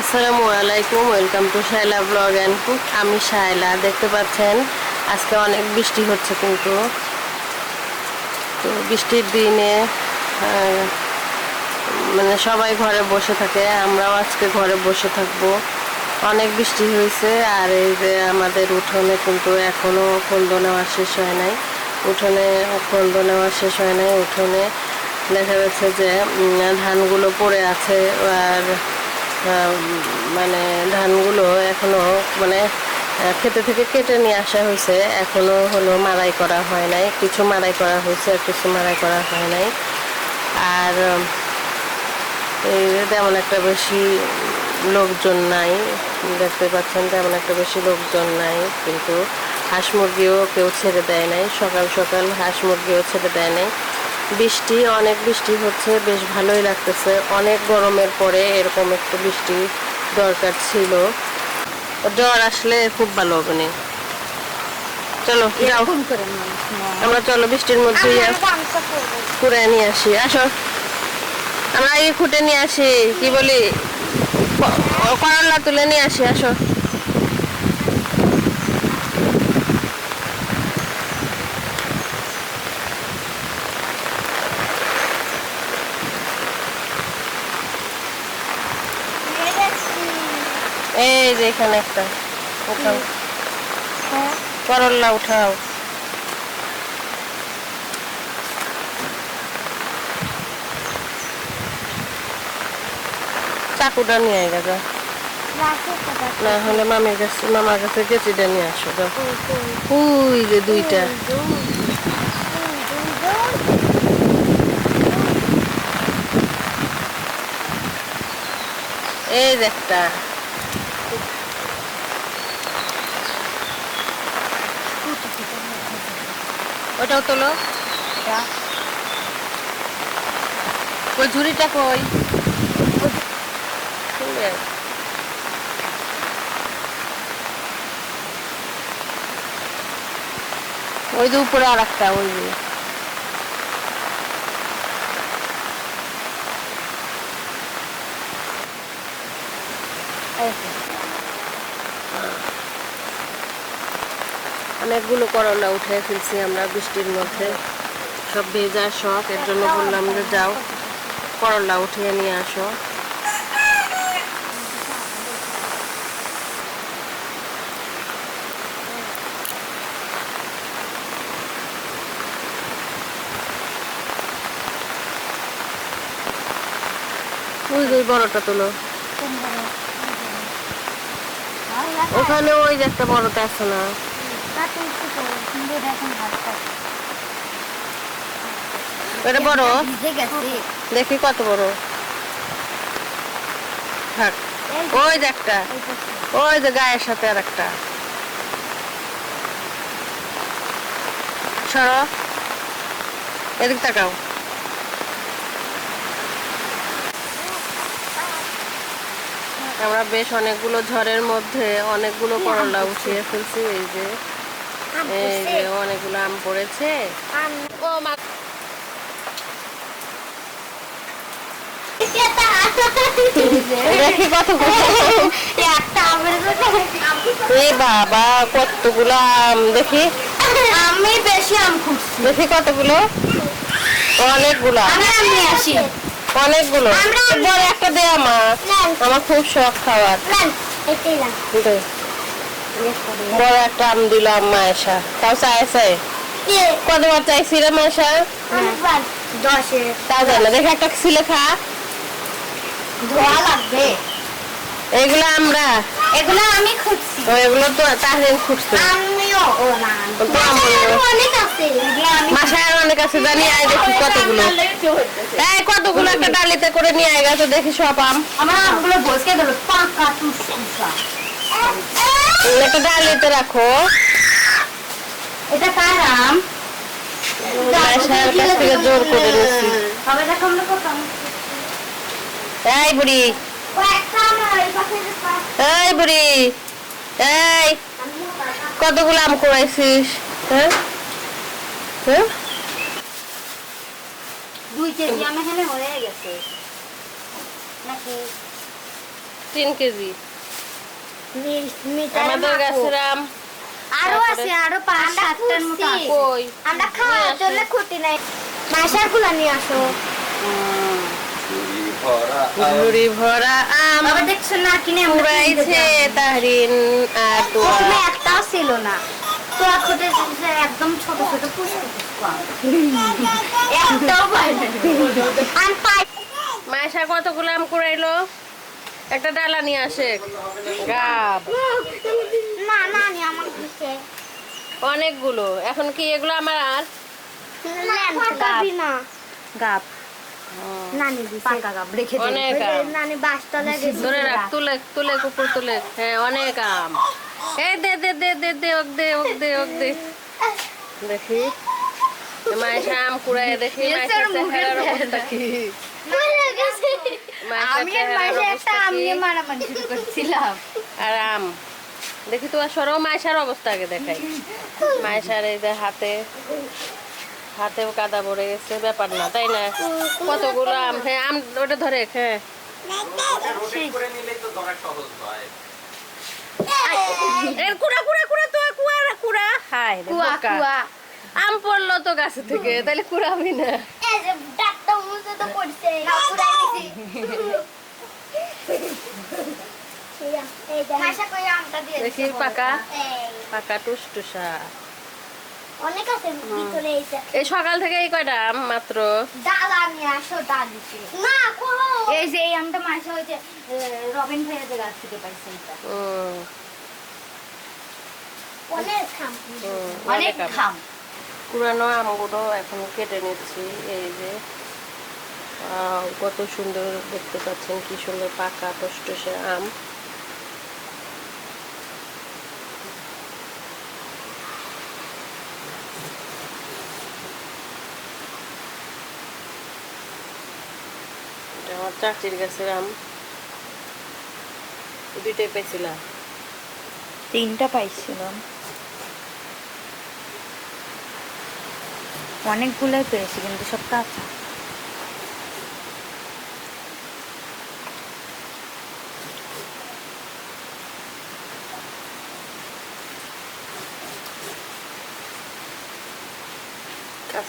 আসসালামু আলাইকুম, welcome to Shaila blog and cook. আমি শাইলা দেখতে পাচ্ছেন? আজকে অনেক বৃষ্টি হচ্ছে কিন্তু। তো বৃষ্টির দিনে মানে সবাই ঘরে বসে থাকে, আমরাও আজকে ঘরে বসে থাকব। অনেক বৃষ্টি হয়েছে, আর এই যে আমাদের উঠোনে কিন্তু এখনও খন্দ নেওয়া শেষ হয় নাই। উঠোনে খন্দ নেওয়া শেষ হয় নাই, উঠোনে দেখা যাচ্ছে যে ধানগুলো পড়ে আছে, আর মানে ধানগুলো এখনও মানে ক্ষেতে থেকে কেটে নিয়ে আসা হয়েছে। এখনও হলো মারাই করা হয় নাই। কিছু মাড়াই করা হয়েছে আর কিছু মারাই করা হয় নাই। আর এই তেমন একটা বেশি লোকজন নাই। দেখতে পাচ্ছেন তেমন একটা বেশি লোকজন নাই, কিন্তু হাঁস মুরগিও কেউ ছেড়ে দেয় নাই। সকাল সকাল হাঁস মুরগিও ছেড়ে দেয় নাই। বৃষ্টি অনেক বৃষ্টি হচ্ছে বেশ ভালোই লাগতেছে। অনেক গরমের পরে এরকম একটু বৃষ্টি দরকার ছিল। জ্বর আসলে খুব ভালো হবে নি। চলো। আমরা চলো বৃষ্টির মধ্যে কুড়ে নিয়ে আসি। আসো। আমরা এই খুঁটে নিয়ে আসি কি বলি? করলা তুলে নিয়ে আসি আসো নিয়ে যাচ্ছি। এই যে এখানে একটা উঠাও হ্যাঁ। করলা উঠাও চাকুটা নিয়ে আয় কথা। না হলে মামির কাছে মামার কাছে কেচিটা নিয়ে আসো যাও ওই যে দুইটা দুই, দুই, দুই, দুই। এই যে একটা ওটাও তোলো। ওই ঝুড়িটা কই? ওই যে উপরে আর একটা ওই যে এই যে। অনেকগুলো করলা উঠে ফেলছি আমরা বৃষ্টির মধ্যে। সব ভেজা শখ এর জন্য বললাম যে যাও করলা উঠিয়ে নিয়ে আসো। ওই বড়টা তোলো। ওখানে ওই যে একটা বড়টা আছে না? রাখো একটু করে। সুন্দর এখন ভাত এটা বড়। দেখি কত বড় থাক ওই যে একটা। ওই যে গায়ের সাথে আর একটা। সরো। এদিক তাকাও। আমরা বেশ অনেকগুলো ঝড়ের মধ্যে অনেকগুলো করলা উঠিয়ে ফেলছি এই। যে। অনেকগুলো আম পড়েছে। ও মা। দেখি কতগুলো একটা আমের জন্য এই বাবা কতগুলো আম দেখি। আমি বেশি আম খুঁজছি। দেখি কতগুলো। অনেকগুলো। আম। আমি আসি। অনেকগুলো। আমরা বড় একটা দে আমার। আমার খুব শখ খাওয়ার। বড় একটা আম দিলাম মায়েশা তাও চায় চায় কতবার চাইছি দশে। তা যায় না। দেখে একটা ছিলে খা। ধোয়া লাগবে। এগুলো আমরা। এগুলো আমি খুঁজছি। ও, এগুলো তো তাহরিন খুঁজছে। আমিও। ও না অনেক আছে। এগুলো আমি মাসায় অনেক আছে। জানি আয় দেখি কতগুলো। এই কতগুলো একটা ডালিতে করে নিয়ে আয় গেছে। দেখি সব আম। আমার আমগুলো বসকে দিল পাকা টুসা একটা রাখো। এটা কার আম? মায়েশার কাছ থেকে জোর করে এই বুড়ি। এই বুড়ি। এই কতগুলো আম কুড়াইছিস? হ্যাঁ? হ্যাঁ? দুই কেজি আমি এখানে হয়ে গেছে। নাকি? তিন কেজি। আমাদের গাছের আম আরও আছে আরও পাঁচ সাতটার মতো কই? আমরা খাওয়ার জন্য খুঁটি নাই। মাসারগুলা নিয়ে আসো। ঝুড়ি ভরা আম। ঝুড়ি ভরা আম বাবা দেখছ না কিনে পুরাইছে তাহরিন আর তোয়া প্রথমে একটাও ছিল না। তো একদম ছোট ছোট পুষ্প পুষ্প একটাও পাই না আমি পাই মায়েশা কতগুলো আম কুড়াইলো? একটা ডালা নিয়ে আসে। গাব। না না নি আমার দিছে অনেকগুলো। এখন কি এগুলো আমার আর? গাব। নানি পাকা গাব রেখে দিন। অনেক আম। নানি বাসতলা গেছে ধরে রাখ তুলে তুলে কুকুর তুলে। হ্যাঁ অনেক আম। এই দে দে দে দে দে ওক দে ওক দে ওক দে। দেখি। মায়েশা আম কুড়াই দেখি মায়েশার অবস্থা কি মরে গেছে মায়েশার আমি আর আম দেখি তোমার সরও মায়েশার অবস্থা আগে দেখাই। মায়েশার এই যে হাতে হাতেও কাদা পড়ে গেছে ব্যাপার না তাই না? কতগুলো আম হ্যাঁ আম ওটা ধরে হ্যাঁ। এটা rotate করে নিলেই তো ধরা সহজ হয়। এর কুড়া কুড়া কুড়া তো কুয়া কুড়া কুয়া কুয়া। আম পড়ল তো গাছ থেকে তাহলে কুড়াবি না। দেখি দিছে পাকা? এই, পাকা টুসটুসা। অনেক আছে ভিতরে এই সকাল থেকে এই কয়টা আম মাত্র? ডালা নিয়ে আসো না এই যে এই আমটা মাসা রবিন ভাইয়া যে গাছ থেকে পাইছে এটা উম, অনেক খাম। অনেক খাম। পুরানো আমগুলো এখন কেটে নিচ্ছি এই যে। কত সুন্দর দেখতে পাচ্ছেন, কি সুন্দর পাকা টসটসে আম। আমার চাচির গাছের আম। দুইটাই পেয়েছিলাম তিনটা পাইছিলাম। অনেকগুলোই পেয়েছি কিন্তু সব কাঁচা।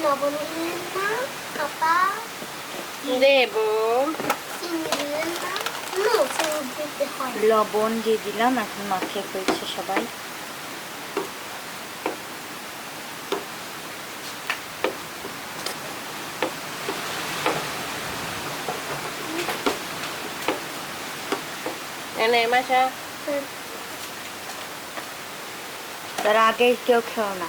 লবণ দিলেন না কাপা দেব লবণ দিয়ে দিলাম এখন মাখিয়ে ফেলছে সবাই। এনে মাসা তার আগে কেউ খেও না।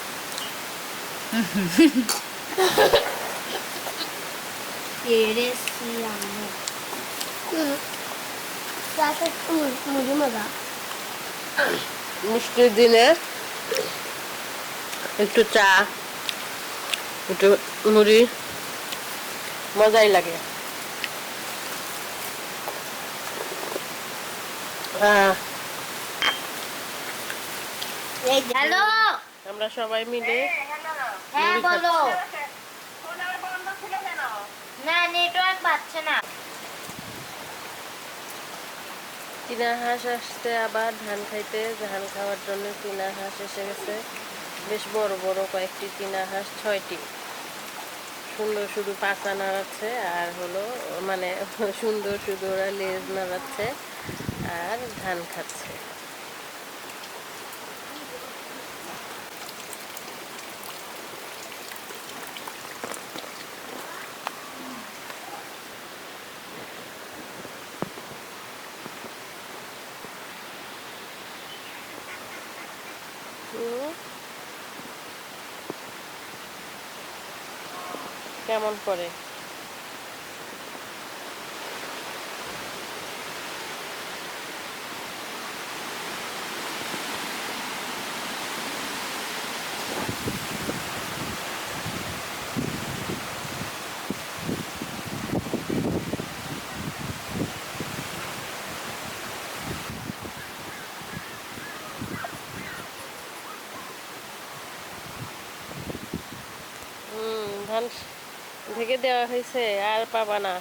মিষ্টির দিনে একটু চা একটু মুড়ি মজাই লাগে হ্যালো আমরা সবাই মিলে হ্যাঁ বলো। না নেটওয়ার্ক পাচ্ছে না। চীনা হাঁস আসছে আবার ধান খাইতে। ধান খাওয়ার জন্য চীনা হাঁস এসে গেছে। বেশ বড় বড় কয়েকটি চীনা হাঁস ছয়টি। সুন্দর শুধু পাতা নাড়াচ্ছে আর হলো মানে সুন্দর শুধু ওরা লেজ নাড়াচ্ছে আর ধান খাচ্ছে। কেমন করে? দেওয়া হয়েছে আর পাবা না।